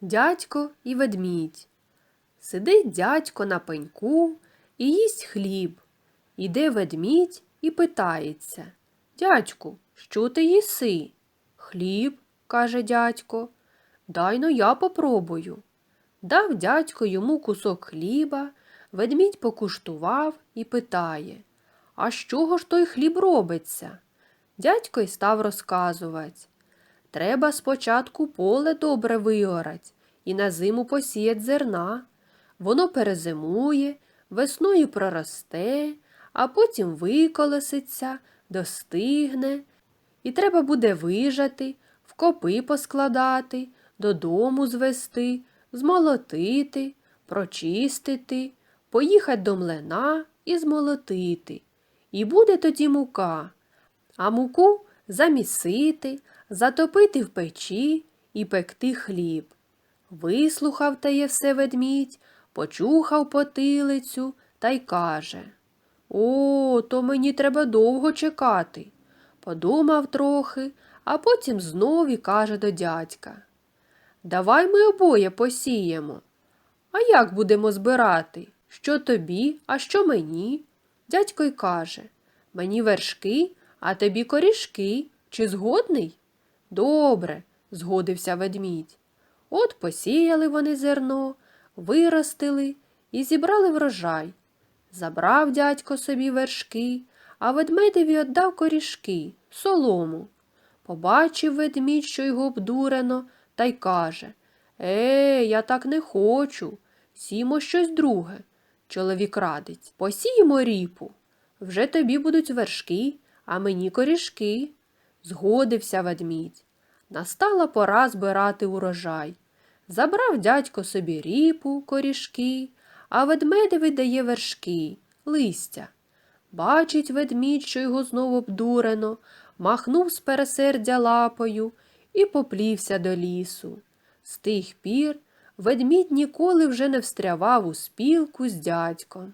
Дядько і ведмідь. Сидить дядько на пеньку і їсть хліб. Іде ведмідь і питається. Дядьку, що ти їси? Хліб, каже дядько. Дай но я попробую. Дав дядько йому кусок хліба, ведмідь покуштував і питає, а з чого ж той хліб робиться? Дядько й став розказувати. Треба спочатку поле добре виорать і на зиму посіять зерна. Воно перезимує, весною проросте, а потім виколеситься, достигне. І треба буде вижати, в копи поскладати, додому звести, змолотити, прочистити, поїхать до млина і змолотити. І буде тоді мука, а муку замісити, затопити в печі і пекти хліб. Вислухав теє все ведмідь, почухав потилицю та й каже О, то мені треба довго чекати. Подумав трохи, а потім знов і каже до дядька. Давай ми обоє посіємо. А як будемо збирати? Що тобі, а що мені? Дядько й каже Мені вершки, а тобі корішки. Чи згодний? Добре, згодився ведмідь. От посіяли вони зерно, виростили і зібрали врожай. Забрав дядько собі вершки, а ведмедеві віддав корішки, солому. Побачив ведмідь, що його обдурено, та й каже Е, я так не хочу. Сімо щось друге. Чоловік радить. Посіємо ріпу. Вже тобі будуть вершки, а мені корішки. Згодився ведмідь. Настала пора збирати урожай. Забрав дядько собі ріпу, корішки, а ведмедеві дає вершки, листя. Бачить ведмідь, що його знову обдурено, махнув з пересердя лапою і поплівся до лісу. З тих пір ведмідь ніколи вже не встрявав у спілку з дядьком.